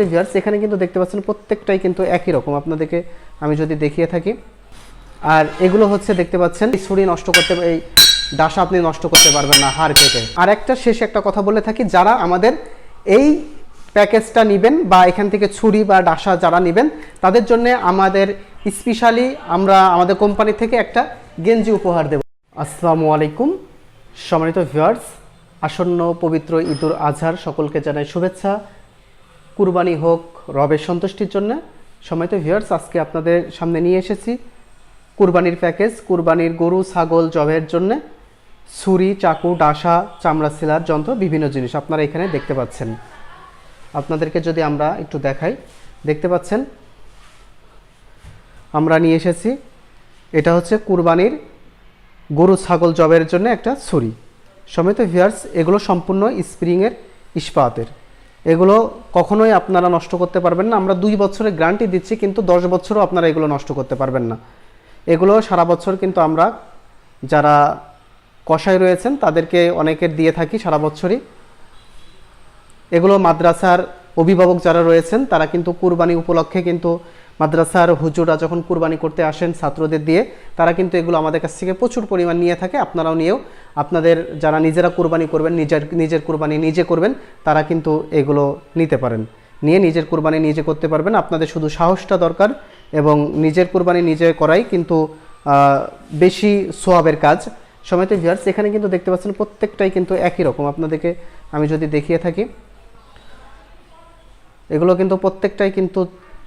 সময়তে ভিউয়ার্স এখানে কিন্তু দেখতে পাচ্ছেন প্রত্যেকটাই কিন্তু একই রকম। আপনাদেরকে আমি যদি দেখিয়ে থাকি, আর এগুলো হচ্ছে দেখতে পাচ্ছেন ছুরি নষ্ট করতে, এই ডাসা আপনি নষ্ট করতে পারবেন না হাড় কেটে। আর একটা শেষ একটা কথা বলে থাকি, যারা আমাদের এই প্যাকেজটা নেবেন বা এখান থেকে ছুরি বা ডাসা যারা নেবেন, তাদের জন্য আমাদের স্পেশালি আমরা, আমাদের কোম্পানি থেকে একটা গেঞ্জি উপহার দেব। আসসালামু আলাইকুম, সম্মানিত ভিউয়ার্স আসন্ন পবিত্র ঈদুল আজহার সকলকে জানাই শুভেচ্ছা। কুরবানি হোক, রবের সন্তুষ্টির জন্য। সম্মানিত ভিউয়ার্স আজকে আপনাদের সামনে নিয়ে এসেছি। কুরবানির প্যাকেজ কুরবানির গরু, ছাগল, জবের জন্য। ছুরি, চাকু, ডাসা, চামড়া সিলার যন্ত্র, বিভিন্ন জিনিস আপনারা এখানে দেখতে পাচ্ছেন। আপনাদেরকে যদি আমরা একটু দেখাই, দেখতে পাচ্ছেন? আমরা নিয়ে এসেছি। এটা হচ্ছে কুরবানির গরু, ছাগল, জবের জন্য একটা ছুরি। সমেত ভিয়ার্স এগুলো সম্পূর্ণ স্প্রিংয়ের ইস্পাতের। এগুলো কখনোই আপনারা নষ্ট করতে পারবেন না। আমরা দুই বছরের গ্যারান্টি দিচ্ছি, কিন্তু দশ বছরও আপনারা এগুলো নষ্ট করতে পারবেন না। এগুলো সারা বছর কিন্তু আমরা যারা কষাই রয়েছেন, তাদেরকে অনেকের দিয়ে থাকি সারা বছরই। এগুলো মাদ্রাসার অভিভাবক যারা রয়েছেন, তারা কিন্তু কুরবানি উপলক্ষে কিন্তু মাদ্রাসার হুজুরা যখন কুরবানি করতে আসেন ছাত্রদের দিয়ে, তারা কিন্তু এগুলো আমাদের কাছ থেকে প্রচুর পরিমাণ নিয়ে থাকে। আপনারাও নিয়েও আপনাদের যারা নিজেরা কুরবানি করবেন, নিজের নিজের কুরবানি নিজে করবেন, তারা কিন্তু এগুলো নিতে পারেন। নিয়ে নিজের কুরবানি নিজে করতে পারবেন। আপনাদের শুধু সাহসটা দরকার এবং নিজের কুরবানি নিজে করাই কিন্তু বেশি সোয়াবের কাজ। সময়তে ভিয়ার্স এখানে কিন্তু দেখতে পাচ্ছেন প্রত্যেকটাই কিন্তু একই রকম। আপনাদেরকে আমি যদি দেখিয়ে থাকি, এগুলো কিন্তু প্রত্যেকটাই কিন্তু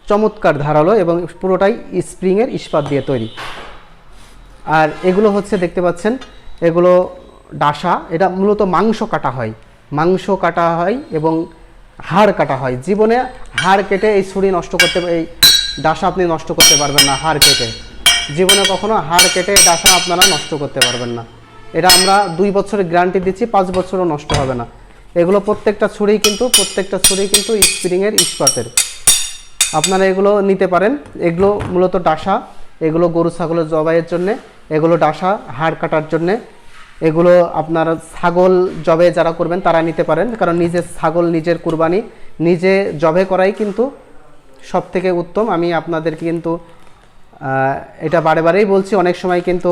চমৎকার ধারালো এবং পুরোটাই স্প্রিংয়ের ইস্পাত দিয়ে তৈরি। আর এগুলো হচ্ছে দেখতে পাচ্ছেন এগুলো ডাসা, এটা মূলত মাংস কাটা হয়। মাংস কাটা হয় এবং হাড় কাটা হয়। জীবনে হাড় কেটে এই ছুরি নষ্ট করতে, এই ডাসা আপনি নষ্ট করতে পারবেন না হাড় কেটে। জীবনে কখনো হাড় কেটে ডাসা আপনারা নষ্ট করতে পারবেন না। এটা আমরা দুই বছরের গ্যারান্টি দিচ্ছি, পাঁচ বছরও নষ্ট হবে না। এগুলো প্রত্যেকটা ছুরি কিন্তু, প্রত্যেকটা ছুরি কিন্তু স্প্রিংয়ের ইস্পাতের। আপনারা এগুলো নিতে পারেন। এগুলো মূলত ডাসা, এগুলো গরু, ছাগলের জবাইয়ের জন্য, এগুলো ডাসা, হাড় কাটার জন্য। এগুলো আপনার ছাগল জবে যারা করবেন, তারা নিতে পারেন। কারণ নিজের ছাগল, নিজের কুরবানি নিজে জবে করাই কিন্তু সব থেকে উত্তম। আমি আপনাদেরকে কিন্তু এটা বারে বারেই বলছি, অনেক সময় কিন্তু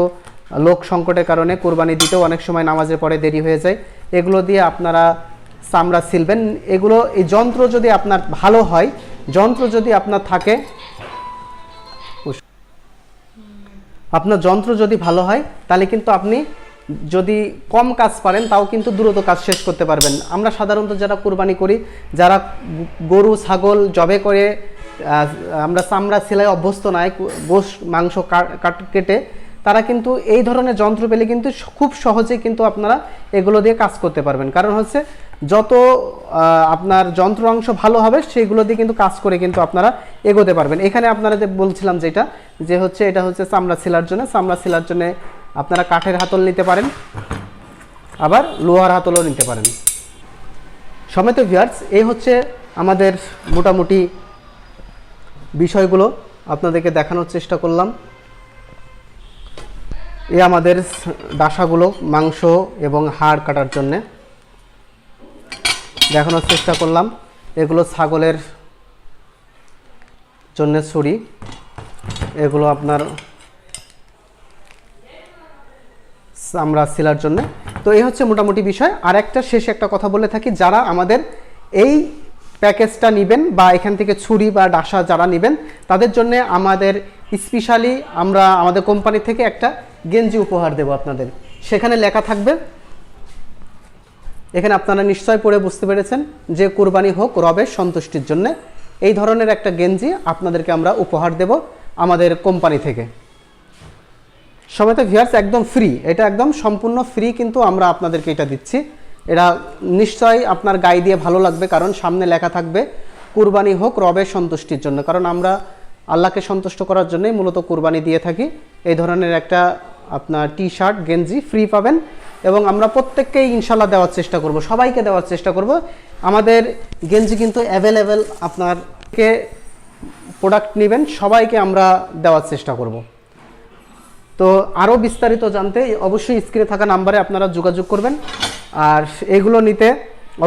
লোক সংকটের কারণে কোরবানি দিতেও অনেক সময় নামাজের পরে দেরি হয়ে যায়। এগুলো দিয়ে আপনারা চামড়া সিলবেন এগুলো, এই যন্ত্র যদি আপনার ভালো হয়, যন্ত্র যদি আপনার থাকে আপনার যন্ত্র যদি ভালো হয়, তাহলে কিন্তু আপনি যদি কম কাজ পারেন, তাও কিন্তু দ্রুত কাজ শেষ করতে পারবেন। আমরা সাধারণত যারা কুরবানি করি, যারা গরু, ছাগল জবে করে আমরা চামড়া সেলাই অভ্যস্ত নয় গোশ, মাংস কাট- কাট- তারা কিন্তু এই ধরনের যন্ত্র পেলে কিন্তু খুব সহজে কিন্তু আপনারা এগুলো দিয়ে কাজ করতে পারবেন। কারণ হচ্ছে, যত আপনার যন্ত্র অংশ ভালো হবে, সেগুলো দিয়ে কিন্তু কাজ করে কিন্তু আপনারা এগোতে পারবেন। এখানে আপনারা যে বলছিলাম যেটা, যে হচ্ছে এটা হচ্ছে চামড়া সেলার জন্য। চামড়া সেলার জন্য আপনারা কাঠের হাতল নিতে পারেন, আবার লোহার হাতলও নিতে পারেন। সমেত ভিয়ার্স এই হচ্ছে আমাদের মোটামুটি বিষয়গুলো। আপনাদেরকে দেখানোর চেষ্টা করলাম। এ আমাদের ডাসাগুলো, মাংস এবং হাড় কাটার জন্যে। দেখানোর চেষ্টা করলাম। এগুলো ছাগলের জন্য ছুরি। এগুলো আপনার আমরা সিলার জন্য। তো এই হচ্ছে মোটামুটি বিষয়। আর একটা শেষ একটা কথা বলে থাকি, যারা আমাদের এই প্যাকেজটা নেবেন বা এখান থেকে ছুরি বা ডাসা যারা নেবেন, তাদের জন্য আমাদের স্পেশালি আমরা আমাদের কোম্পানি থেকে একটা গেঞ্জি উপহার দেব আপনাদের। সেখানে লেখা থাকবে, এখানে আপনারা নিশ্চয় পড়ে বুঝতে পেরেছেন, যে কোরবানি হোক, রবের সন্তুষ্টির জন্য, এই ধরনের একটা গেঞ্জি আপনাদেরকে আমরা উপহার দেব আমাদের কোম্পানি থেকে। সমেত ভিয়ার্স একদম ফ্রি এটা একদম সম্পূর্ণ ফ্রি কিন্তু আমরা আপনাদেরকে এটা দিচ্ছি। এটা নিশ্চয়ই আপনার গায়ে দিয়ে ভালো লাগবে, কারণ সামনে লেখা থাকবে, কুরবানি হোক রবের সন্তুষ্টির জন্য। কারণ আমরা আল্লাহকে সন্তুষ্ট করার জন্যই মূলত কুরবানি দিয়ে থাকি। এই ধরনের একটা আপনার টি শার্ট গেঞ্জি ফ্রি পাবেন এবং আমরা প্রত্যেককেই ইনশাল্লাহ দেওয়ার চেষ্টা করব, সবাইকে দেওয়ার চেষ্টা করব। আমাদের গেঞ্জি কিন্তু অ্যাভেলেবেল আপনারকে প্রোডাক্ট নেবেন, সবাইকে আমরা দেওয়ার চেষ্টা করব। তো আরও বিস্তারিত জানতে অবশ্যই স্ক্রিনে থাকা নাম্বারে আপনারা যোগাযোগ করবেন। আর এগুলো নিতে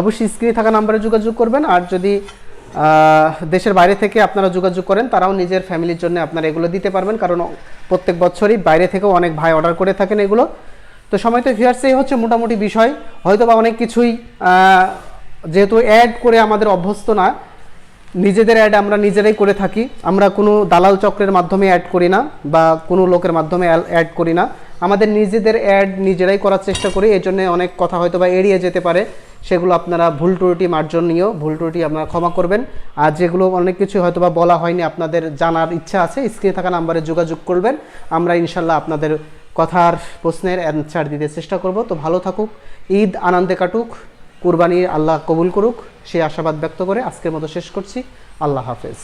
অবশ্যই স্ক্রিনে থাকা নাম্বারে যোগাযোগ করবেন। আর যদি দেশের বাইরে থেকে আপনারা যোগাযোগ করেন, তারাও নিজের ফ্যামিলির জন্য আপনারা এগুলো দিতে পারবেন। কারণ প্রত্যেক বছরই বাইরে থেকেও অনেক ভাই অর্ডার করে থাকেন এগুলো। তো সময় তো ভিউয়ার্স এই হচ্ছে মোটামুটি বিষয়। হয়তো বা অনেক কিছুই যেহেতু অ্যাড করে আমাদের অভ্যস্ত না নিজেদের অ্যাড আমরা নিজেরাই করে থাকি। আমরা কোনো দালাল চক্রের মাধ্যমে অ্যাড করি না বা কোনো লোকের মাধ্যমে অ্যাড করি না। আমাদের নিজেদের অ্যাড নিজেরাই করার চেষ্টা করি। এই জন্য অনেক কথা হয়তো বা এড়িয়ে যেতে পারে। সেগুলো আপনারা ভুল ত্রুটি মার্জনীয় ভুল ত্রুটি আপনারা ক্ষমা করবেন। আর যেগুলো অনেক কিছু হয়তো বা বলা হয়নি, আপনাদের জানার ইচ্ছা আছে, স্ক্রিনে থাকা নাম্বারে যোগাযোগ করবেন। আমরা ইনশাল্লাহ আপনাদের কথার প্রশ্নের অ্যান্সার দিতে চেষ্টা করব। তো ভালো থাকুক। ঈদ আনন্দে কাটুক। কুরবানি আল্লাহ কবুল করুক সেই আশাবাদ ব্যক্ত করে আজকের মতো শেষ করছি। আল্লাহ হাফেজ।